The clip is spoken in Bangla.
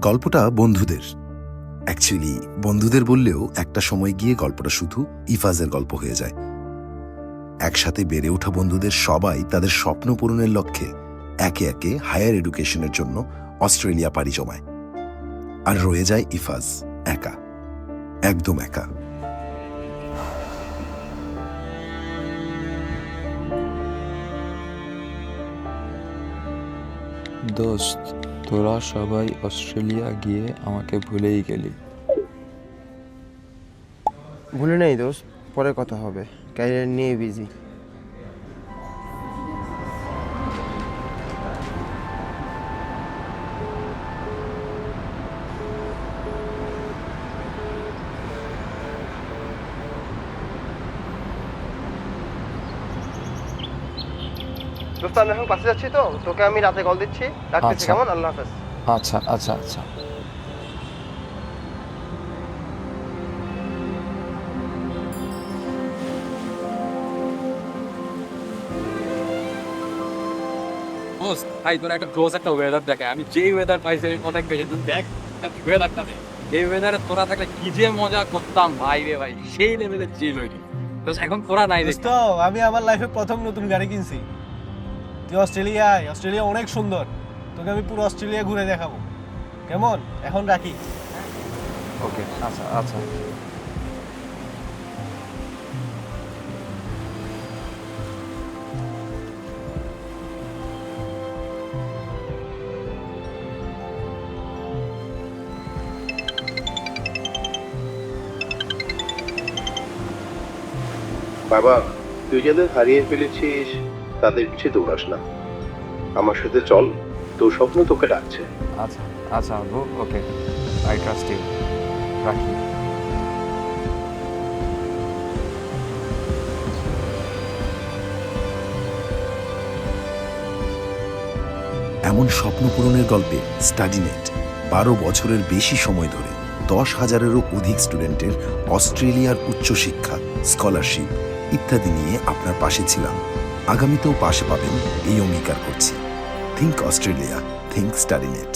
গল্পটা বন্ধুদের। অ্যাকচুয়ালি বন্ধুদের বললেও একটা সময় গিয়ে গল্পটা শুধু ইফাজের গল্প হয়ে যায়। একসাথে বেড়ে ওঠা বন্ধুদের সবাই তাদের স্বপ্ন পূরণের লক্ষ্যে একে একে হায়ার এডুকেশনের জন্য অস্ট্রেলিয়া পাড়ি জমায়। আর রয়ে যায় ইফাজ, একা। একদম একা। দোস্ত তোরা সবাই অস্ট্রেলিয়া গিয়ে আমাকে ভুলেই গেলি। ভুলে নেই দোস্ত, পরে কথা হবে। ক্যারিয়ার নিয়ে বিজি দোস্ত আমি এখন পাশে যাচ্ছি তো তোকে আমি রাতে কল দিচ্ছি। রাখতেছি আচ্ছা। কেমন? আল্লাহ হাফেজ। আচ্ছা আচ্ছা আচ্ছা। ভাই তোর একটা ক্লোজ একটা ওয়েদার দেখে। আমি যেই ওয়েদার পাইছি আমি অনেক বেশি তুই দেখ ওয়েদারটা দেখ। এই ওয়েদারে তোরা থাকলে কি যে মজা করতাম ভাই রে ভাই। সেই লেভেলের চিল হইনি তো এখন তোরা নাই দেখ দোস্ত আমি আমার লাইফে প্রথম নতুন গাড়ি কিনছি। তুই অস্ট্রেলিয়ায় অস্ট্রেলিয়া অনেক সুন্দর। তোকে আমি পুরো অস্ট্রেলিয়া ঘুরে দেখাবো। কেমন? এখন রাখি। ওকে আচ্ছা আচ্ছা। বাবা, তুই যাদের হারিয়ে ফেলেছিস। তাদের পিছিয়ে দৌড়াস না। আমার সাথে চল তোর স্বপ্ন তোকে ডাকছে। আচ্ছা আচ্ছা আব্বু ওকে। আই ট্রাস্ট ইউ রাখি। এমন স্বপ্ন পূরণের গল্পে স্টাডিনেট বারো বছরের বেশি সময় ধরে দশ হাজারেরও অধিক স্টুডেন্টের অস্ট্রেলিয়ার উচ্চশিক্ষা স্কলারশিপ ইত্যাদি নিয়ে আপনার পাশে ছিলাম। আগামীতেও পাশে পাবেন এই অঙ্গীকার করছি। Think Australia think স্টাডিনেট